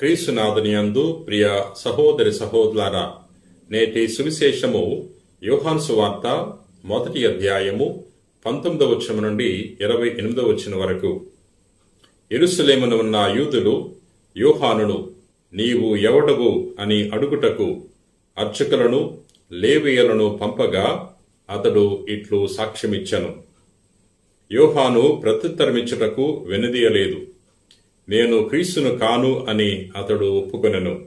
క్రీస్తునాథునియందు ప్రియ సహోదరి సహోదరులారా నేటి సువిశేషము యోహాన్సు వార్త మొదటి అధ్యాయము పంతొమ్మిదవ వచనం నుండి ఇరవై ఎనిమిదవ వచ్చిన వరకు. ఎరుసలేమున ఉన్న యూదులు యోహానును నీవు ఎవడవు? అని అడుగుటకు అర్చకులను లేవియలను పంపగా అతడు ఇట్లు సాక్ష్యమిచ్చను. యోహాను ప్రత్యుత్తరమిచ్చుటకు వెనుదీయలేదు. నేను క్రీస్తును కాను అని అతడు ఒప్పుకొనెను.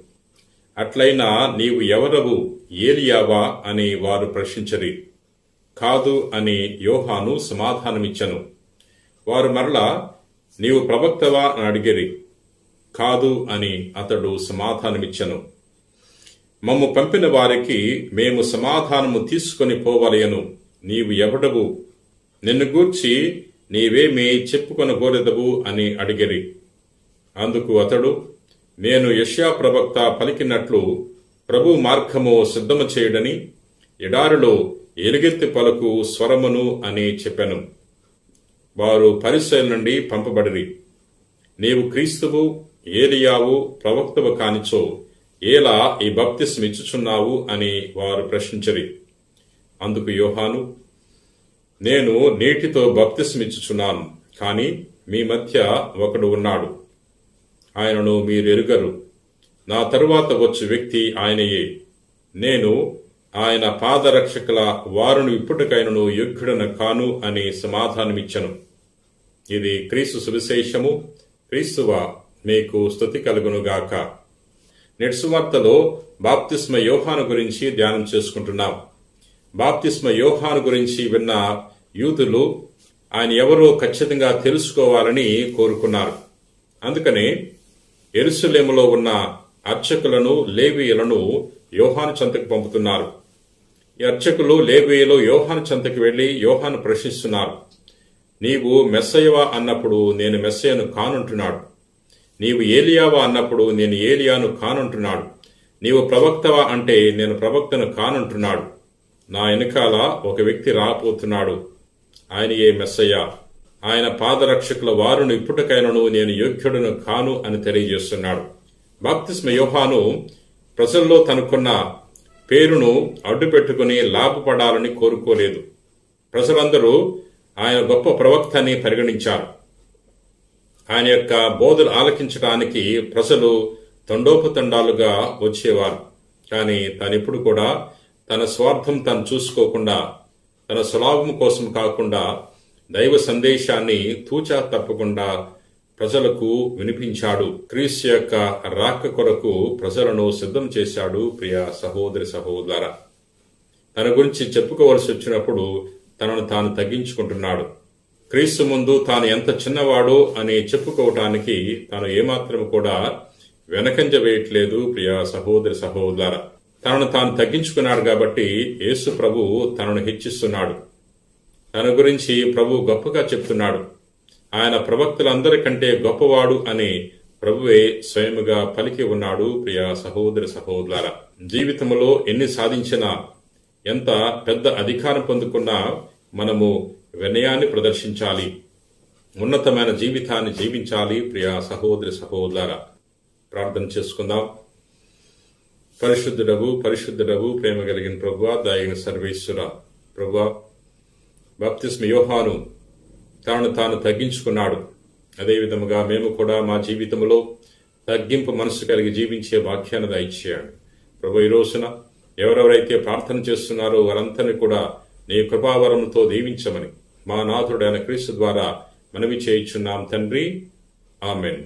అట్లయినా నీవు ఎవరవు? ఏలియావా? అని వారు ప్రశ్నించరి. కాదు అని యోహాను సమాధానమిచ్చను. వారు మరలా నీవు ప్రవక్తవా? అని అడిగిరి. కాదు అని అతడు సమాధానమిచ్చను. మమ్ము పంపిన వారికి మేము సమాధానము తీసుకొని పోవలయను నీవు ఎవడవు? నిన్ను గూర్చి నీవేమీ చెప్పుకొనగోరెదవు అని అడిగిరి. అందుకు అతడు నేను యష్యా ప్రవక్త పలికినట్లు ప్రభు మార్గము సిద్ధము చేయడని ఎడారిలో ఎలుగెత్తి పలుకు స్వరమును అని చెప్పెను. వారు పరిశైల నుండి పంపబడిరి. నీవు క్రీస్తువు ఏలియావు ప్రవక్తవు కానిచో ఏలా ఈ బప్తిస్మిచ్చుచున్నావు అని వారు ప్రశ్నించరి. అందుకు యోహాను నేను నీటితో బప్తిస్మిచ్చుచున్నాను కాని మీ మధ్య ఒకడు ఉన్నాడు. ఆయనను మీరెరుగరు. నా తరువాత వచ్చే వ్యక్తి ఆయనయే. నేను ఆయన పాదరక్షకుల వారును ఇప్పటికైనను యోగ్యుడన కాను అని సమాధానమిచ్చను. ఇది క్రీస్తు సువిశేషము. క్రీస్తువ మీకు స్థుతి కలుగునుగాక. నెట్సువార్తలో బాప్తిస్మ యోహాను గురించి ధ్యానం చేసుకుంటున్నాం. బాప్తిస్మ యోహాను గురించి విన్న యూదులు ఆయన ఎవరో ఖచ్చితంగా తెలుసుకోవాలని కోరుకున్నారు. అందుకనే ఎరుసలేములో ఉన్న అర్చకులను లేవీయులను యోహాను చంతకు పంపుతున్నారు. ఈ అర్చకులు లేవీయులు యోహాను చంతకు వెళ్ళి యోహాను ప్రశ్నిస్తున్నారు. నీవు మెస్సయవా అన్నప్పుడు నేను మెస్సయను కానుంటున్నాడు. నీవు ఏలియావా అన్నప్పుడు నేను ఏలియాను కానుంటున్నాడు. నీవు ప్రవక్తవా అంటే నేను ప్రవక్తను కానుంటున్నాడు. నా వెనకాల ఒక వ్యక్తి రాపోతున్నాడు ఆయన ఏ మెస్సయ్య. ఆయన పాదరక్షకుల వారును ఇప్పటికైనను నేను యోగ్యుడును కాను అని తెలియజేస్తున్నాడు. బాప్తిస్మ యోహాను ప్రజల్లో తనకున్న పేరును అడ్డుపెట్టుకుని లాభపడాలని కోరుకోలేదు. ప్రజలందరూ ఆయన గొప్ప ప్రవక్త అని పరిగణించారు. ఆయన యొక్క బోధలు ఆలకించడానికి ప్రజలు తండోపతండాలుగా వచ్చేవారు. కానీ తానెప్పుడు కూడా తన స్వార్థం తను చూసుకోకుండా తన స్వలాభం కోసం కాకుండా దైవ సందేశాన్ని తూచా తప్పకుండా ప్రజలకు వినిపించాడు. క్రీస్తు యొక్క రాక కొరకు ప్రజలను సిద్ధం చేశాడు ప్రియ సహోదరి సహోదర. తన గురించి చెప్పుకోవలసి వచ్చినప్పుడు తనను తాను తగ్గించుకుంటున్నాడు. క్రీస్తు ముందు తాను ఎంత చిన్నవాడో అని చెప్పుకోవటానికి తాను ఏమాత్రం కూడా వెనకంజ వేయట్లేదు ప్రియ సహోదరి సహోదర. తనను తాను తగ్గించుకున్నాడు కాబట్టి యేసు ప్రభు తనను హెచ్చిస్తున్నాడు. తన గురించి ప్రభు గొప్పగా చెప్తున్నాడు. ఆయన ప్రవక్తలందరికంటే గొప్పవాడు అని ప్రభువే స్వయముగా పలికి ఉన్నాడు ప్రియ సహోదరి సహోదరుల జీవితంలో ఎన్ని సాధించినా ఎంత పెద్ద అధికారం పొందుకున్నా మనము వినయాన్ని ప్రదర్శించాలి ఉన్నతమైన జీవితాన్ని జీవించాలి ప్రియ సహోదరి సహోదర ప్రార్థన చేసుకుందాం. పరిశుద్ధుడవు పరిశుద్ధుడవు ప్రేమ కలిగిన ప్రభు దాయన సర్వేశ్వర ప్రభు బాప్తిస్మ యోహాను తాను తాను తగ్గించుకున్నాడు. అదేవిధముగా మేము కూడా మా జీవితంలో తగ్గింపు మనసు కలిగి జీవించే వాక్యాన్ని దయచేయండి ప్రభు ఈ రోజున ఎవరెవరైతే ప్రార్థన చేస్తున్నారో వారందరినీ కూడా నీ కృపావరంతో దీవించమని మా నాథుడైన క్రీస్తు ద్వారా మనవి చేయించున్నాం తండ్రి. ఆమెన్.